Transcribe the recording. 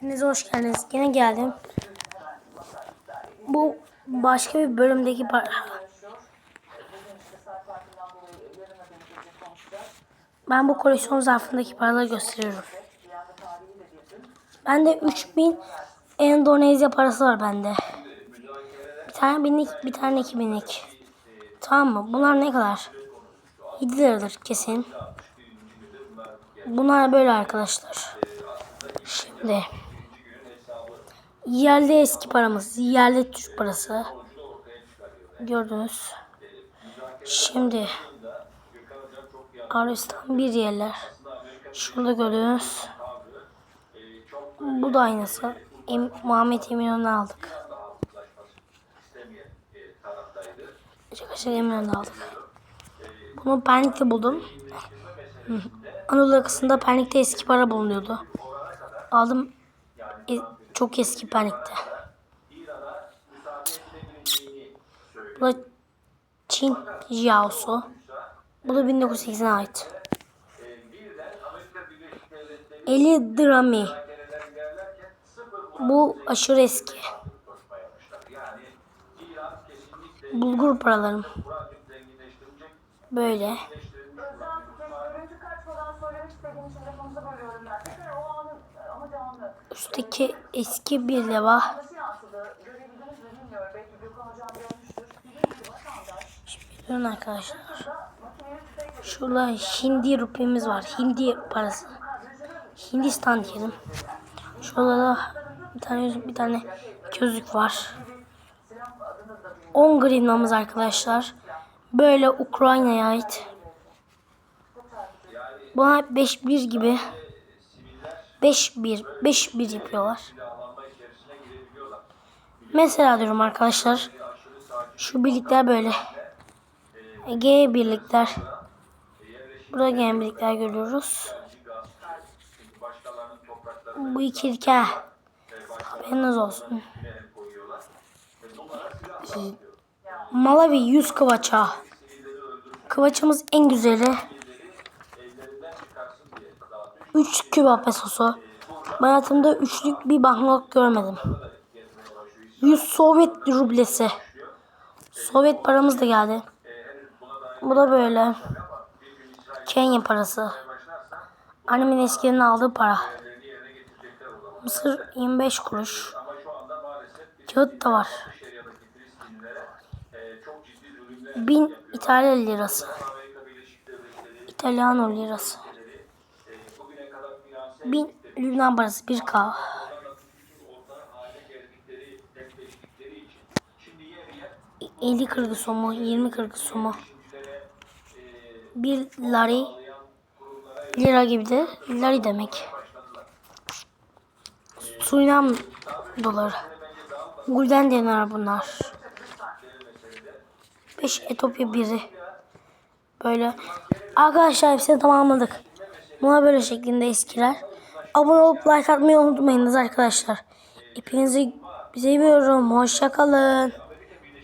Hepinize hoş geldiniz. Yine geldim. Bu başka bir bölümdeki par Ben bu koleksiyon zarfındaki paraları gösteriyorum. Bende 3000 Endonezya parası var bende. Bir tane binlik, bir tane 2000'lik. Tamam mı? Bunlar ne kadar? 7 liradır kesin. Bunlar böyle arkadaşlar. Şimdi yerli eski paramız, yerli Türk parası. Gördünüz. Şimdi Arabistan bir yerler. Şurada gördünüz. Bu da aynısı. Em Muhammed Eminönü'nden aldık. Arkadaşlar Eminönü'nden aldık. Bunu Pernik'te buldum. Anadolu yakasında Pernik'te eski para bulunuyordu. Aldım. E, çok eski Pernik'te. Bu da Çin Jiaosu. Bu da 1980'e ait. 50 drami. Bu aşırı eski. Bulgur paralarım. Böyle. Üstteki eski bir leva. Durun arkadaşlar. Şurada Hindi rupimiz var. Hindi parası. Hindistan diyelim. Şurada da bir tane bir tane gözlük var. 10 gramımız arkadaşlar. Böyle Ukrayna'ya ait. Buna 5-1 gibi 5-1 5-1 yapıyorlar. Mesela diyorum arkadaşlar. Şu birlikler böyle. Ege birlikler. Burada gene birlikler görüyoruz. Bu ikilike. Haberiniz olsun. Malawi 100 kıvaça. Kıvaçımız en güzeli. 3 Küba pesosu. Hayatımda üçlük bir banknot görmedim. 100 Sovyet rublesi. Sovyet paramız da geldi. Bu da böyle. Kenya parası. Annemin eskiden aldığı para. Mısır 25 kuruş. Kağıt da var. 1000 İtalya lirası. İtalyano lirası. 1000 Lübnan parası 1K. E- 50 kırgı mu? 20 kırgı mu? 1 lari lira gibi de lari demek. Surinam doları. Gulden dinar bunlar. 5 Etopya biri. Böyle. Arkadaşlar hepsini tamamladık. Buna böyle şeklinde eskiler. Abone olup like atmayı unutmayınız arkadaşlar. Hepinizi seviyorum. Hoşça kalın.